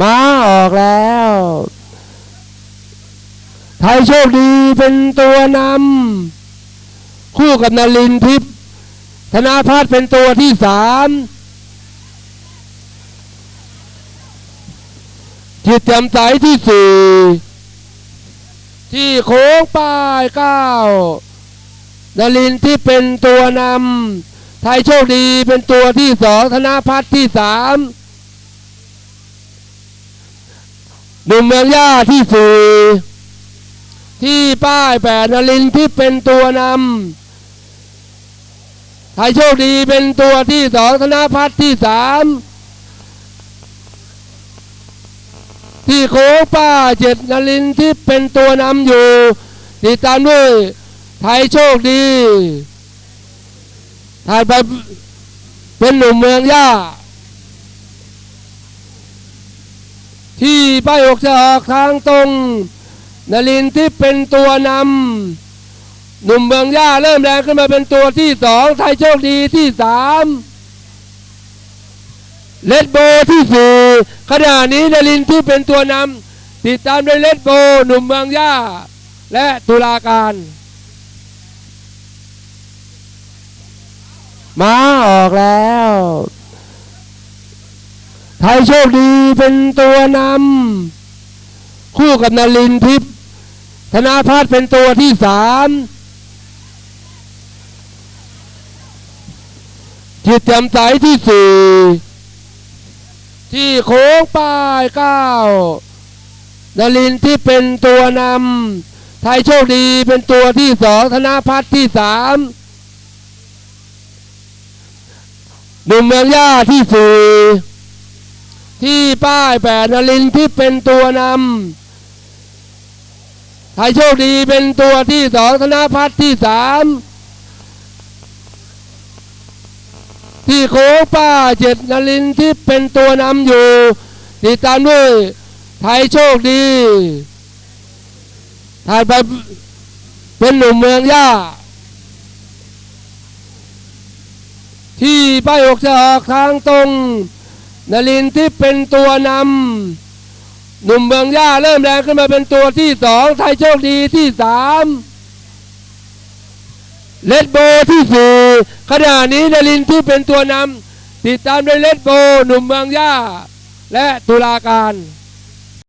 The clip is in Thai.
มาออกแล้วไทยโชคดีเป็นตัวนำคู่กับนารินทร์ทิพย์ธนาพัฒน์เป็นตัวที่สามจิตแจ่มใสที่สี่ที่โค้งป้ายเก้านารินที่เป็นตัวนำไทยโชคดีเป็นตัวที่สองธนาพัฒน์ที่สาม หนุ่มเมืองย่าที่สี่ที่ป้ายแปดนารินที่เป็นตัวนำไทยโชคดีเป็นตัวที่สองธนพัฒน์ที่สามที่โค้งป้าเจ็ดนารินที่เป็นตัวนำอยู่ติดตามด้วยไทยโชคดีถ่ายไปเป็นหนุ่มเมืองย่าี่ป้ายหกจะออกทางตรงนารินที่เป็นตัวนำหนุ่มเมืองย่าเริ่มแรงขึ้นมาเป็นตัวที่สองไทยโชคดีที่สามเลดโบที่สี่ขณะนี้นารินที่เป็นตัวนำติดตามด้วยเลดโบหนุ่มเมืองย่า และตุลาการมาออกแล้ว ไทยโชคดีเป็นตัวนำคู่กับนารินทร์ทิพย์ธนาพัฒน์เป็นตัวที่สามจิตแจ่มใสที่สี่ที่โค้งป้ายเก้านารินทร์ที่เป็นตัวนำไทยโชคดีเป็นตัวที่สองธนาพัฒน์ที่สามหนุ่มเมืองย่าที่สี่ ป้ายแปดนารินที่เป็นตัวนำไทยโชคดีเป็นตัวที่สองธนพัฒน์ที่สามที่โค้งป้าเจ็ดนารินที่เป็นตัวนำอยู่ติดตามด้วยไทยโชคดีถ่ายไปเป็นหนุ่มเมืองย่า ที่ป้ายหกจะออกทางตรง นารินที่เป็นตัวนำหนุ่มเมืองย่าเริ่มแรงขึ้นมาเป็นตัวที่สองไทยโชคดีที่สามเลดโบที่สี่ขณะนี้นารินที่เป็นตัวนำติดตามด้วยเลดโบหนุ่มเมืองย่า และตุลาการ